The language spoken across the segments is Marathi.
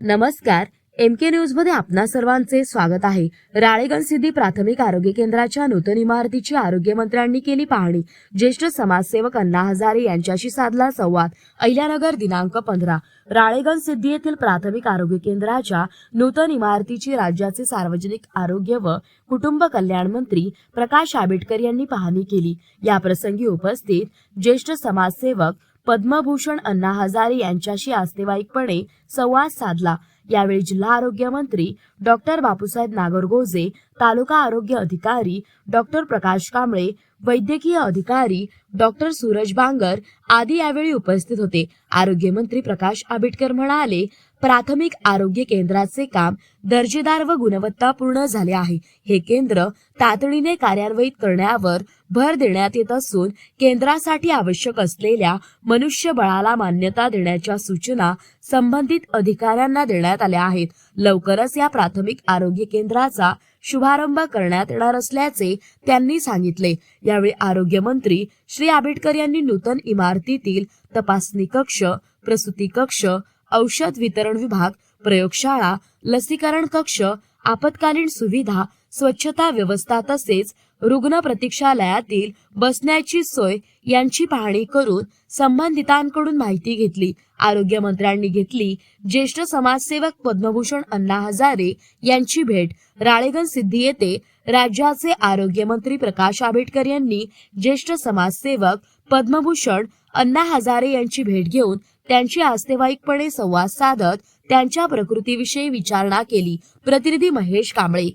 नमस्कार एम के न्यूजमध्ये आपणा सर्वांचे स्वागत आहे. राळेगण सिद्धी प्राथमिक आरोग्य केंद्राच्या नूतन इमारतीची आरोग्यमंत्र्यांनी केली पाहणी. ज्येष्ठ समाजसेवक अण्णा हजारे यांच्याशी साधला संवाद. अहिल्यानगर दिनांक पंधरा. राळेगण सिद्धी येथील प्राथमिक आरोग्य केंद्राच्या नूतन इमारतीची राज्याचे सार्वजनिक आरोग्य व कुटुंब कल्याण मंत्री प्रकाश आंबेडकर यांनी पाहणी केली. या प्रसंगी उपस्थित ज्येष्ठ समाजसेवक पद्मभूषण अण्णा हजारे यांच्याशी आस्तेवाईकपणे संवाद साधला. यावेळी जिल्हा आरोग्य मंत्री डॉक्टर बापूसाहेब नागरगोजे तालुका आरोग्य अधिकारी डॉक्टर प्रकाश कांबळे वैद्यकीय अधिकारी डॉक्टर सूरज बांगर आदी यावेळी उपस्थित होते. आरोग्यमंत्री प्रकाश आंबेडकर म्हणाले प्राथमिक आरोग्य केंद्राचे काम दर्जेदार व गुणवत्तापूर्ण झाले आहे. हे केंद्र तातडीने कार्यान्वित करण्यावर भर देण्यात येत असून केंद्रासाठी आवश्यक असलेल्या मनुष्यबळाला मान्यता देण्याच्या सूचना संबंधित अधिकाऱ्यांना देण्यात आल्या आहेत. लवकरच या प्राथमिक आरोग्य केंद्राचा शुभारंभ करण्यात येणार असल्याचे त्यांनी सांगितले. यावेळी आरोग्यमंत्री श्री आंबेडकर यांनी नूतन इमारतीतील तपासणी कक्ष प्रसूती कक्ष औषध वितरण विभाग प्रयोगशाळा लसीकरण कक्ष आपत्कालीन सुविधा स्वच्छता व्यवस्था तसेच रुग्ण प्रतीक्षालयातील बसण्याची सोय यांची पाहणी करून संबंधितांकडून माहिती घेतली. आरोग्यमंत्र्यांनी घेतली. ज्येष्ठ समाजसेवक पद्मभूषण अण्णा हजारे यांची भेट. राळेगण सिद्धी येथे राज्याचे आरोग्यमंत्री प्रकाश आंबेडकर यांनी ज्येष्ठ समाजसेवक पद्मभूषण अण्णा हजारे यांची भेट घेऊन त्यांची आस्तेवाईकपणे संवाद साधत त्यांच्या प्रकृतीविषयी विचारणा केली. प्रतिनिधी महेश कांबळे.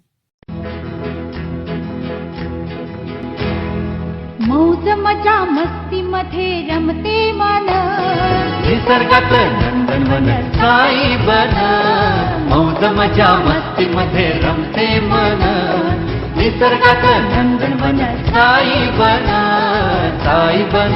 मौज मजा मस्ती मध्ये रमते मन निसर्गात नंदनवन साई बन मौज मजा मस्ती मध्ये रमते मन निसर्गात नंदनवन साई बन साई बन